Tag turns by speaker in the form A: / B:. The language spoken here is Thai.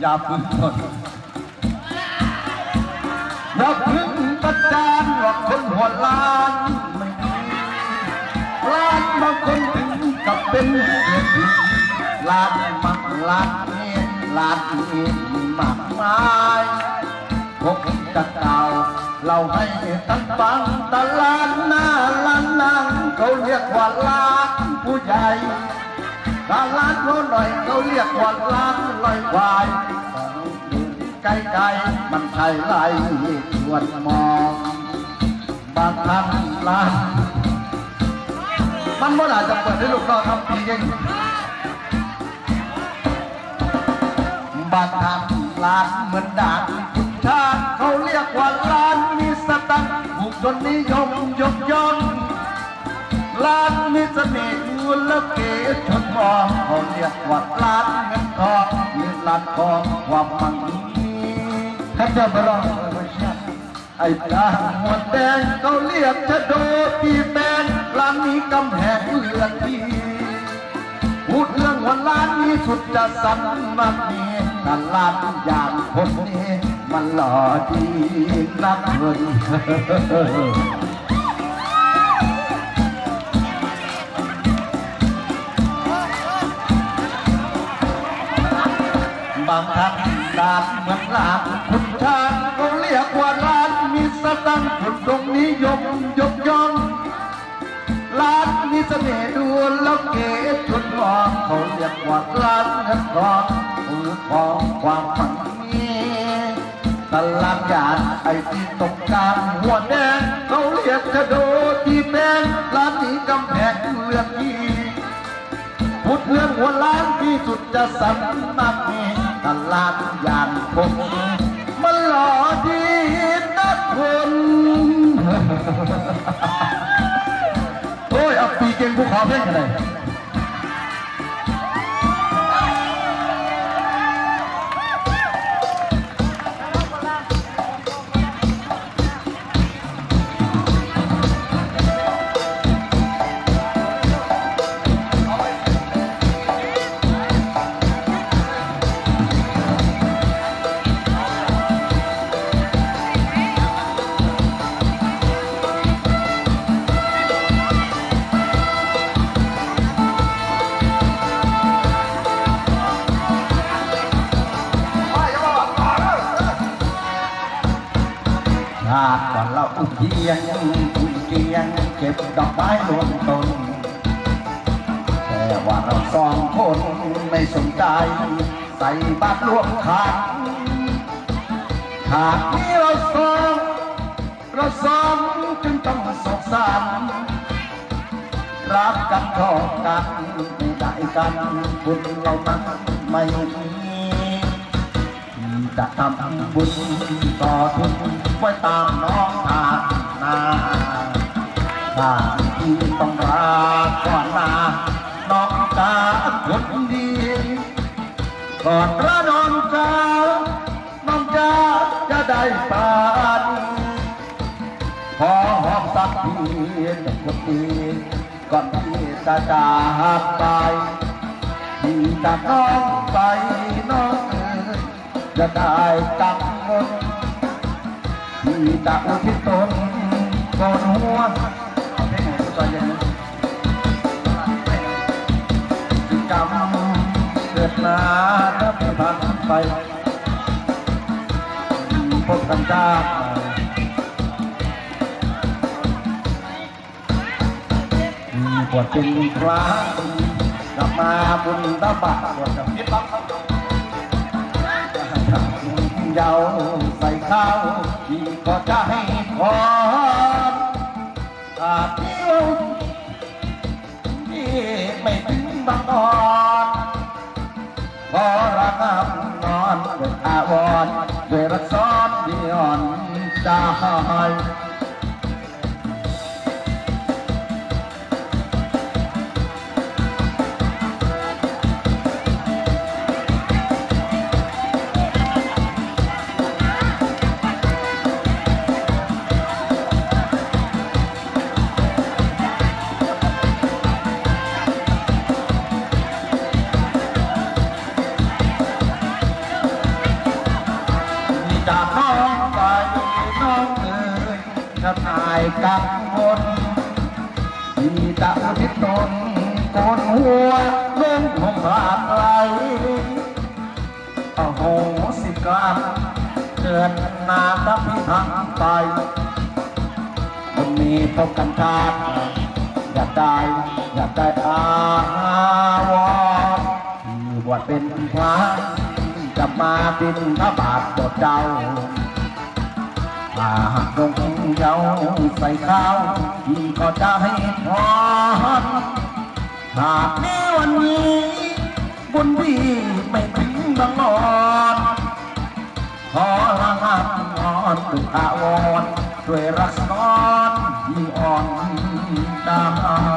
A: อย่าพึ่งทนอย่าพึ่งประจานว่าคนหัวล้านไม่ดีล้านบางคนถึงกับเป็นเศรษฐีล้านมักล้านนี้ล้านนี้มีมากมายพวกจะเก่าเราให้ท่านฟังตลาดหน้าล้านนางเขาเรียกว่าล้านผู้ใหญ่ ถ้าล้านเขาหน่อยเขาเรียกว่าล้านลอยควายใกลๆมันใช่ไรชวนมองบางครั้งล้านมันเมื่อไหร่จะเปิดให้ลูกน้องทำจริงบางครั้งล้านเหมือนดานขุนช้างเขาเรียกว่าล้านมีสตังค์ผู้คนนิยมยกย่องร้านมีเสน่ห์ดูและเก๋ชน มองเขาเรียกว่าร้านเงินทองมีร้านทองความมั่งมีให้เจ้าไปลองไอ้ปลาหัวแดงเขาเรียกชะโดตีแดงร้านนี้กำแพงเลือดดีพูดเรื่องว่าร้านนี้สุดจะสันมักมีแต่ร้านอย่างคนนี้มันหล่อดีนักเงินางครั้งร้านเหมือนร้านคุณชางเขาเรียกว่าร้านมีสตังคนตรงนี้ยกยกย่องร้านมีเสน่ห์ดูแล้วเก๋ชวนมองเขาเรียกว่าร้านเงินทองมือของความฝันมีตลาดยานไอ้ที่ตกกลางหัวแดงเขาเรียกจะโดที่แดงร้านนี้กำแพงเลือดดีพูดเรื่องหัวล้านที่สุดจะสำนักมี ตลาดอย่างผมมันหล่อดีนักคนโอ้ยเอาปีเก่งภูเขาเพ่งกันเลย ก่อนเราอุ้มเทียงอุ้มเทียงเก็บดอกไม้รวมต้นแต่ว่าเราสองคนไม่สนใจ ใส่บาตรรวมขาดขาดนี้เราสองเราสองจึงต้องสงสารรักกันทอกันไม่ได้กันบุญเรานั้นไม่มีจะทำบุญต่อทุนไว้ตามน้อง ถ้าที่ต้องลาก่อนลาน้องตาคนดีก่อนระนอนกาน้องจ้าจะได้ปานขอหอมสักทีคนดีก่อนที่จะจากไปที่จากน้องไปน้องจะได้กังวลที่จะอุทิศตนก่อนหัว ก็ยังที่กรรมเกิดมาแล้วไม่ผ่านไป พบกันจ้ามีบทเป็นครั้งกลับมาบุญตาบะบทกับพิบักเยาใส่ข้าวที่ก็จะให้พรอาเที่ ยวที่ไม่ถึงบางอ่อนขอระกำนอนด้วยอาวรด้วยรักซ้อนที่อ่อนใจ กังวลที่จะอุทิศตนโกนหัวลงของบาดไหลโอ้โหสิกรรมเกิดนาทับพิทักษ์ไปคนมีพบกันชาอยากได้อยากได้อาวรณ์ที่บวชเป็นพระจะมาบินพระบาทโปรดเจ้า หากลงเยาใส่ข้าวพี่ก็จะให้พรหากมีวันนี้บุญพี่ไม่ถึงบังนอนขอละงานงอนตุกอาวรช่วยรักษาที่อ่อนได้